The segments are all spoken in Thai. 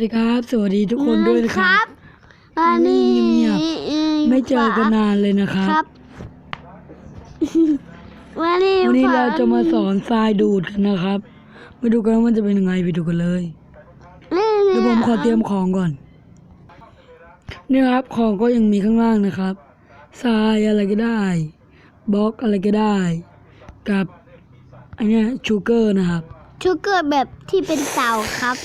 สวัสดีครับ สวัสดีทุกคนด้วยนะคครัรับบอันนี้เงียบไม่เจอกันนานเลยนะครัครับบวันนี้วันนี้เราจะมาฝันสอนทรายดูดกันนะครับมาดูกันว่ามันจะเป็นยังไงไปดูกันเลยเดี๋ยวผมขอเตรียมของก่อนนี่ครับของก็ยังมีข้างล่างนะครับทรายอะไรก็ได้บล็อกอะไรก็ได้ กับอันเนี้ยชูเกอร์นะครับ ชูเกอร์แบบที่เป็นเต่าครับ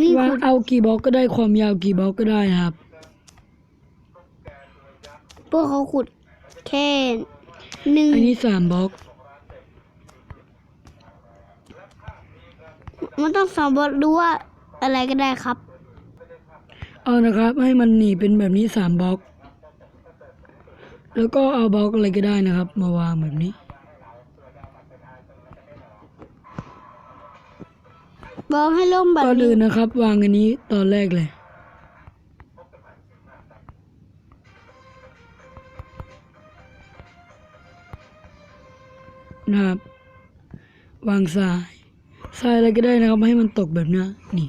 นี่ว่าคือเอากี่บล็อกก็ได้ความยาวกี่บล็อกก็ได้นะครับ พวกเขาขุดแค่หนึ่งอันนี้สามบล็อก มันต้องสองบทดูว่าอะไรก็ได้ครับ เอานะครับ ให้มันหนีเป็นแบบนี้สามบล็อก แล้วก็เอาบล็อกอะไรก็ได้นะครับ มาวางแบบนี้ บอกให้ล่มแบบก่อนนี้อื่นนะครับ วางอันนี้ตอนแรกเลย นะครับ วางทราย ทรายอะไรก็ได้นะครับ ให้มันตกแบบนี้นี่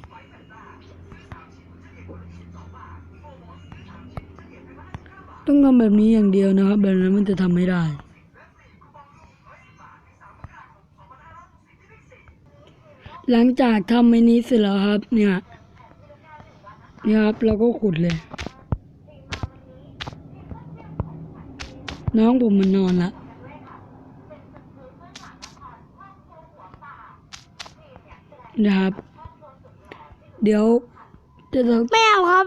ต้องทำแบบนี้อย่างเดียวนะครับ แบบนั้นมันจะทำไม่ได้ หลังจากทำไอ้นี้เสร็จแล้วครับ เนี่ยเนี่ยครับเราก็ขุดเลย น้องผมมันนอนละนะครับ เดี๋ยวจะทไม่เอาครับ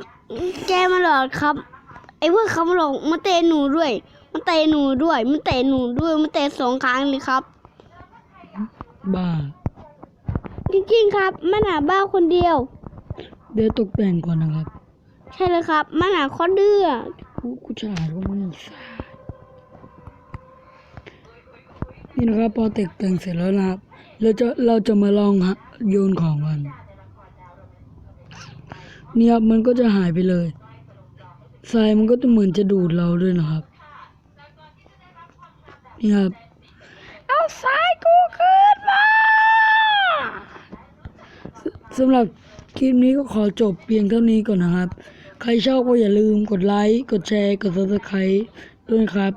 แกมาหลอกครับ ไอ้พวกเขามาหลอกมาเตะหนูด้วยมันเตะหนูด้วยมันเตะหนูด้วยมันเตะสองครั้งเลยครับำบ้า จริงๆครับ มันหาบ้าคนเดียว เดี๋ยวตกแต่งก่อนนะครับใช่เลยครับ มันหาข้อเดือกูกูฉลาดกว่ามึงอีกสัสนี่นะครับพอตกแต่งเสร็จแล้วนะครับ เราจะเราจะมาลองฮะโยนของกันเนี่ยครับมันก็จะหายไปเลยทรายมันก็จะเหมือนจะดูดเราด้วยนะครับ นี่ครับ เอาทรายกูขึ้นมา สสำหรับคลิปนี้ก็ขอจบเพียงเท่านี้ก่อนนะครับ ใครชอบก็อย่าลืมกดไลค์ กดแชร์ กด subscribe ด้วยนะครับ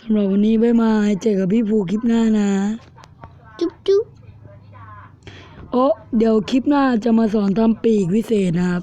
สำหรับวันนี้บ๊ายบายเจอกับพี่ภูคลิปหน้านะ จุ๊บจุ๊บโอ้เดี๋ยวคลิปหน้าจะมาสอนทำปีกวิเศษนะครับ